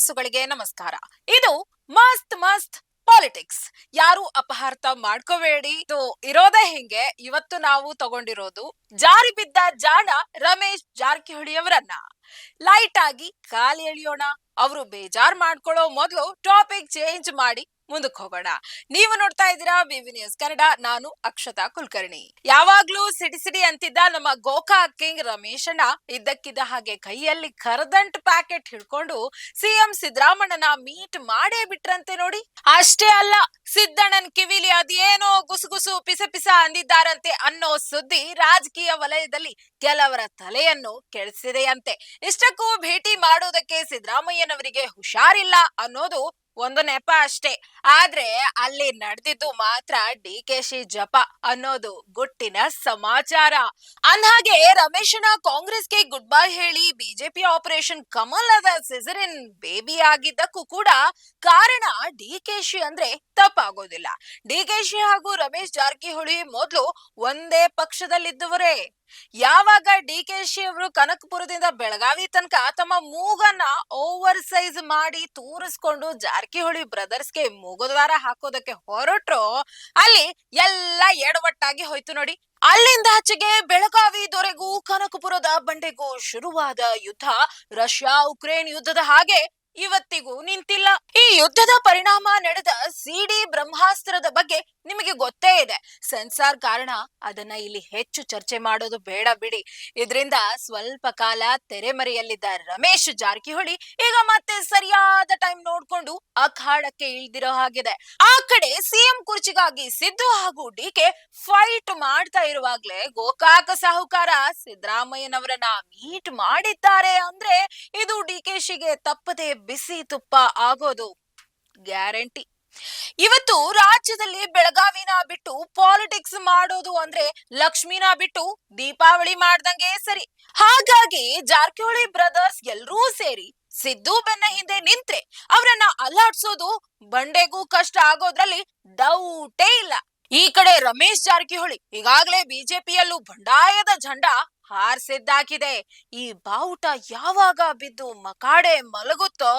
ವೀಕ್ಷಕರಿಗೆ ನಮಸ್ಕಾರ. ಇದು ಮಸ್ತ್ ಮಸ್ತ್ ಪಾಲಿಟಿಕ್ಸ್. ಯಾರು ಅಪಹಾರ್ಥ ಮಾಡ್ಕೋಬೇಡಿ. ಇದು ಇರೋದೇ ಹಿಂಗೆ. ಇವತ್ತು ನಾವು ತಗೊಂಡಿರೋದು ಜಾರಿ ಬಿದ್ದ ಜಾಣ ರಮೇಶ್ ಜಾರಕಿಹೊಳಿ ಅವರನ್ನ ಲೈಟ್ ಆಗಿ ಕಾಲು ಎಳಿಯೋಣ. ಅವರು ಬೇಜಾರ್ ಮಾಡ್ಕೊಳ್ಳೋ ಮೊದಲು ಟಾಪಿಕ್ ಚೇಂಜ್ ಮಾಡಿ ಮುಂದಕ್ಕೆ ಹೋಗೋಣ. ನೀವು ನೋಡ್ತಾ ಇದ್ದೀರಾ ಬಿವಿ ನ್ಯೂಸ್ ಕನ್ನಡ, ನಾನು ಅಕ್ಷತಾ ಕುಲಕರ್ಣಿ. ಯಾವಾಗ್ಲೂ ಸಿಡಿ ಸಿಡಿ ಅಂತಿದ್ದ ನಮ್ಮ ಗೋಕಾಕ್ ಕಿಂಗ್ ರಮೇಶಣ್ಣ ಇದ್ದಕ್ಕಿದ್ದ ಹಾಗೆ ಕೈಯಲ್ಲಿ ಕರದಂಟ್ ಪ್ಯಾಕೆಟ್ ಹಿಡ್ಕೊಂಡು ಸಿಎಂ ಸಿದ್ದರಾಮಣ್ಣನ ಮೀಟ್ ಮಾಡೇ ಬಿಟ್ರಂತೆ ನೋಡಿ. ಅಷ್ಟೇ ಅಲ್ಲ, ಸಿದ್ದಣ್ಣನ್ ಕಿವಿಲಿ ಅದೇನೋ ಗುಸುಗುಸು ಪಿಸ ಪಿಸ ಅಂದಿದ್ದಾರಂತೆ ಅನ್ನೋ ಸುದ್ದಿ ರಾಜಕೀಯ ವಲಯದಲ್ಲಿ ಕೆಲವರ ತಲೆಯನ್ನು ಕೆಡಿಸಿದೆಯಂತೆ. ಇಷ್ಟಕ್ಕೂ ಭೇಟಿ ಮಾಡೋದಕ್ಕೆ ಸಿದ್ದರಾಮಯ್ಯನವರಿಗೆ ಹುಷಾರಿಲ್ಲ ಅನ್ನೋದು ಒಂದು ನೆಪ ಅಷ್ಟೇ. ಆದ್ರೆ ಅಲ್ಲಿ ನಡೆದಿದ್ದು ಮಾತ್ರ ಡಿ ಕೆ ಶಿ ಜಪ ಅನ್ನೋದು ಗುಟ್ಟಿನ ಸಮಾಚಾರ. ಅಂದ್ಹಾಗೆ ರಮೇಶನ ಕಾಂಗ್ರೆಸ್ಗೆ ಗುಡ್ ಬೈ ಹೇಳಿ ಬಿಜೆಪಿ ಆಪರೇಷನ್ ಕಮಲದ ಸಿಸರಿನ್ ಬೇಬಿ ಆಗಿದ್ದಕ್ಕೂ ಕೂಡ ಕಾರಣ ಡಿ ಕೆ ಶಿ ಅಂದ್ರೆ ತಪ್ಪಾಗೋದಿಲ್ಲ. ಡಿ ಕೆ ಶಿ ಹಾಗೂ ರಮೇಶ್ ಜಾರಕಿಹೊಳಿ ಮೊದಲು ಒಂದೇ ಪಕ್ಷದಲ್ಲಿದ್ದವರೇ. ಯಾವಾಗ ಡಿ ಕೆ ಶಿ ಅವರು ಕನಕಪುರದಿಂದ ಬೆಳಗಾವಿ ತನಕ ತಮ್ಮ ಮೂಗನ್ನ ಓವರ್ ಸೈಜ್ ಮಾಡಿ ತೂರಿಸ್ಕೊಂಡು ಜಾರಕಿಹೊಳಿ ಬ್ರದರ್ಸ್ಗೆ ಮೂಗುದಾರ ಹಾಕೋದಕ್ಕೆ ಹೊರಟ್ರು, ಅಲ್ಲಿ ಎಲ್ಲ ಎಡವಟ್ಟಾಗಿ ಹೋಯ್ತು ನೋಡಿ. ಅಲ್ಲಿಂದ ಆಚೆಗೆ ಬೆಳಗಾವಿ ದೊರೆಗೂ ಕನಕಪುರದ ಬಂಡೆಗೂ ಶುರುವಾದ ಯುದ್ಧ. ರಷ್ಯಾ ಉಕ್ರೇನ್ ಯುದ್ಧದ ಹಾಗೆ ಇವತ್ತಿಗೂ ನಿಂತಿಲ್ಲ. ಈ ಯುದ್ಧದ ಪರಿಣಾಮ ನಡೆದ ಸಿಡಿ ಬ್ರಹ್ಮಾಸ್ತ್ರದ ಬಗ್ಗೆ ನಿಮಗೆ ಗೊತ್ತೇ ಇದೆ. ಸೆನ್ಸಾರ್ ಕಾರಣ ಅದನ್ನ ಇಲ್ಲಿ ಹೆಚ್ಚು ಚರ್ಚೆ ಮಾಡೋದು ಬೇಡ ಬಿಡಿ. ಇದರಿಂದ ಸ್ವಲ್ಪ ಕಾಲ ತೆರೆಮರೆಯಲ್ಲಿದ್ದ ರಮೇಶ್ ಜಾರಕಿಹೊಳಿ ಈಗ ಮತ್ತೆ ಸರಿಯಾದ ಟೈಮ್ ನೋಡ್ಕೊಂಡು ಅಖಾಡಕ್ಕೆ ಇಳ್ದಿರೋ ಹಾಗಿದೆ. ಆ ಕಡೆ ಸಿಎಂ ಕುರ್ಚಿಗಾಗಿ ಸಿದ್ದು ಹಾಗೂ ಡಿಕೆ ಫೈಟ್ ಮಾಡ್ತಾ ಇರುವಾಗ್ಲೇ ಗೋಕಾಕ ಸಾಹುಕಾರ ಸಿದ್ದರಾಮಯ್ಯನವರನ್ನ ಮೀಟ್ ಮಾಡಿದ್ದಾರೆ ಅಂದ್ರೆ ಇದು ಡಿಕೆಶಿಗೆ ತಪ್ಪದೆ ಬಿಸಿ ತುಪ್ಪ ಆಗೋದು ಗ್ಯಾರಂಟಿ. ಇವತ್ತು ರಾಜ್ಯದಲ್ಲಿ ಬೆಳಗಾವಿನ ಬಿಟ್ಟು ಪಾಲಿಟಿಕ್ಸ್ ಮಾಡೋದು ಅಂದ್ರೆ ಲಕ್ಷ್ಮೀನ ಬಿಟ್ಟು ದೀಪಾವಳಿ ಮಾಡ್ದಂಗೆ ಸರಿ. ಹಾಗಾಗಿ ಜಾರಕಿಹೊಳಿ ಬ್ರದರ್ಸ್ ಎಲ್ರೂ ಸೇರಿ ಸಿದ್ದು ಬೆನ್ನ ಹಿಂದೆ ನಿಂತ್ರೆ ಅವರನ್ನ ಅಲ್ಲಾಡ್ಸೋದು ಬಂಡೆಗೂ ಕಷ್ಟ ಆಗೋದ್ರಲ್ಲಿ ಡೌಟೇ ಇಲ್ಲ. ಈ ಕಡೆ ರಮೇಶ್ ಜಾರಕಿಹೊಳಿ ಈಗಾಗಲೇ ಬಿಜೆಪಿಯಲ್ಲೂ ಬಂಡಾಯದ ಜಂಡ ಹಾರಿಸಿದ್ದಾಕಿದೆ ಈ ಬಾವುಟ ಯಾವಾಗ ಬಿದ್ದು ಮಕಾಡೆ ಮಲಗುತ್ತೋ?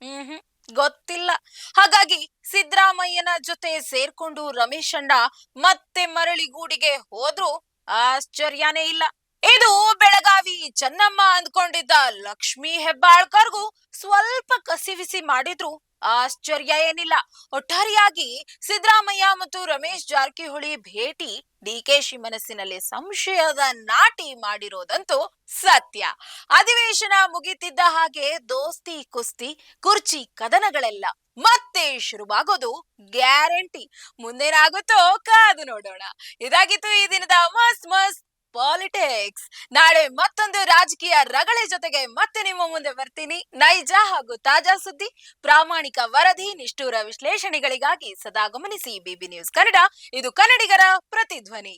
ಹ್ಮ್ ಹ್ಮ್. ಗೊತ್ತಿಲ್ಲ. ಹಾಗಾಗಿ ಸಿದ್ದರಾಮಯ್ಯನ ಜೊತೆ ಸೇರ್ಕೊಂಡು ರಮೇಶ್ ಅಣ್ಣ ಮತ್ತೆ ಮರಳಿ ಗೂಡಿಗೆ ಹೋದ್ರು ಆಶ್ಚರ್ಯನೇ ಇಲ್ಲ. ಇದು ಬೆಳಗಾವಿ ಚೆನ್ನಮ್ಮ ಅಂದ್ಕೊಂಡಿದ್ದ ಲಕ್ಷ್ಮೀ ಹೆಬ್ಬಾಳ್ಕರ್ಗೂ ಸ್ವಲ್ಪ ಕಸಿವಿಸಿ ಮಾಡಿದ್ರು ಆಶ್ಚರ್ಯ ಏನಿಲ್ಲ. ಒಟ್ಟಾರೆಯಾಗಿ ಸಿದ್ದರಾಮಯ್ಯ ಮತ್ತು ರಮೇಶ್ ಜಾರಕಿಹೊಳಿ ಭೇಟಿ ಡಿಕೆಶಿ ಮನಸ್ಸಿನಲ್ಲಿ ಸಂಶಯದ ನಾಟಿ ಮಾಡಿರೋದಂತೂ ಸತ್ಯ. ಅಧಿವೇಶನ ಮುಗಿತಿದ್ದ ಹಾಗೆ ದೋಸ್ತಿ, ಕುಸ್ತಿ, ಕುರ್ಚಿ, ಕದನಗಳೆಲ್ಲ ಮತ್ತೆ ಶುರುವಾಗೋದು ಗ್ಯಾರಂಟಿ. ಮುಂದೇನಾಗುತ್ತೋ ಕಾದು ನೋಡೋಣ. ಇದಾಗಿತ್ತು ಈ ದಿನದ ಮಸ್ತ್ ಮಸ್ತ್ ಪಾಲಿಟಿಕ್ಸ್ ನಾಳೆ ಮತ್ತೊಂದು ರಾಜಕೀಯ ರಗಳೆ ಜೊತೆಗೆ ಮತ್ತೆ ನಿಮ್ಮ ಮುಂದೆ ಬರ್ತೀನಿ. ನೈಜ ಹಾಗೂ ತಾಜಾ ಸುದ್ದಿ, ಪ್ರಾಮಾಣಿಕ ವರದಿ, ನಿಷ್ಠೂರ ವಿಶ್ಲೇಷಣೆಗಳಿಗಾಗಿ ಸದಾ ಗಮನಿಸಿ ಬಿಬಿ ನ್ಯೂಸ್ ಕನ್ನಡ. ಇದು ಕನ್ನಡಿಗರ ಪ್ರತಿಧ್ವನಿ.